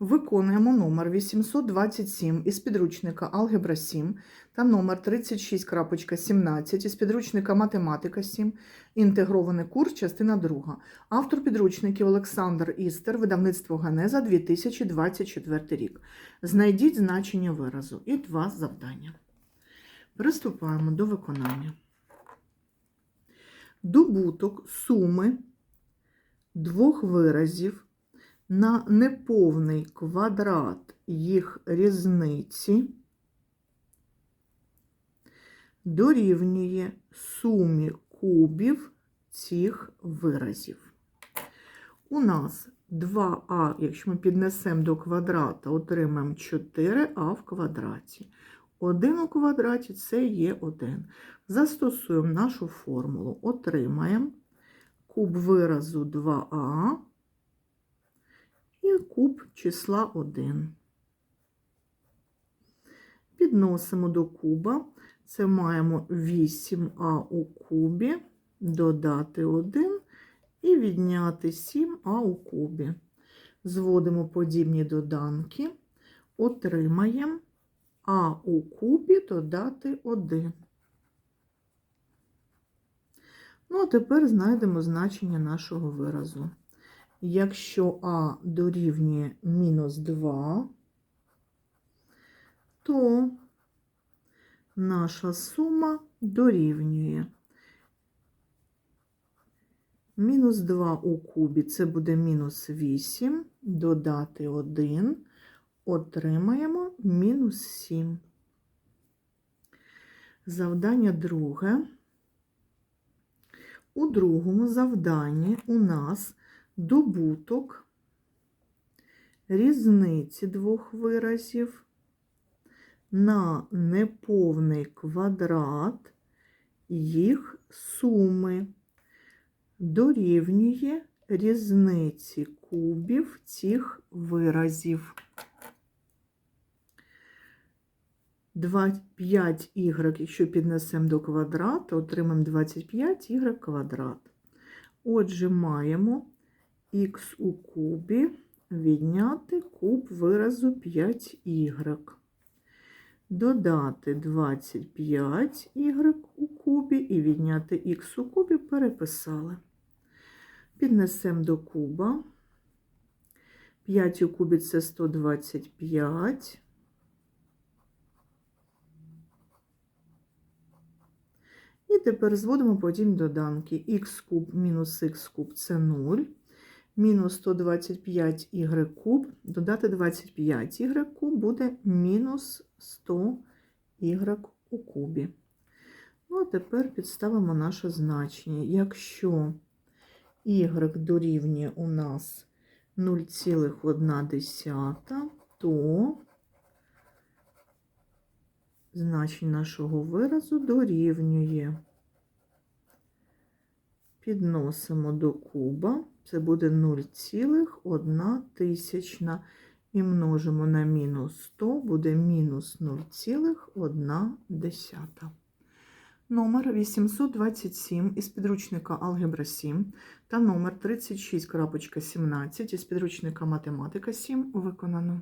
Виконуємо номер 827 із підручника Алгебра 7 та номер 36.17 із підручника Математика 7, інтегрований курс, частина 2. Автор підручників Олександр Істер, видавництво Ганеза 2024 рік. Знайдіть значення виразу і два завдання. Приступаємо до виконання. Добуток суми двох виразів на неповний квадрат їх різниці дорівнює сумі кубів цих виразів. У нас 2а, якщо ми піднесемо до квадрата, отримаємо 4а в квадраті. 1 у квадраті це є 1. Застосуємо нашу формулу, отримаємо куб виразу 2а і куб числа 1. Підносимо до куба. Це маємо 8а у кубі, додати 1 і відняти 7а у кубі. Зводимо подібні доданки, отримаємо а у кубі додати 1. Ну, а тепер знайдемо значення нашого виразу. Якщо А дорівнює мінус 2, то наша сума дорівнює мінус 2 у кубі, це буде мінус 8, додати 1, отримаємо мінус 7. Завдання друге. У другому завданні у нас добуток різниці двох виразів на неповний квадрат їх суми дорівнює різниці кубів цих виразів. 5y, якщо піднесемо до квадрата, отримаємо 25y квадрат. Отже, маємо х у кубі відняти куб виразу 5y. Додати 25y у кубі і відняти х у кубі переписали. Піднесемо до куба. 5 у кубі це 125. І тепер зводимо подібні доданки. х куб мінус х куб це 0. Мінус 125y куб, додати 25y куб буде мінус 100y у кубі. Ну, а тепер підставимо наше значення. Якщо y дорівнює у нас 0,1, то значення нашого виразу дорівнює. Підносимо до куба, це буде 0,1 тисячна. І множимо на мінус 100, буде мінус 0,1. Номер 827 із підручника Алгебра 7 та номер 36.17 із підручника Математика 7 виконано.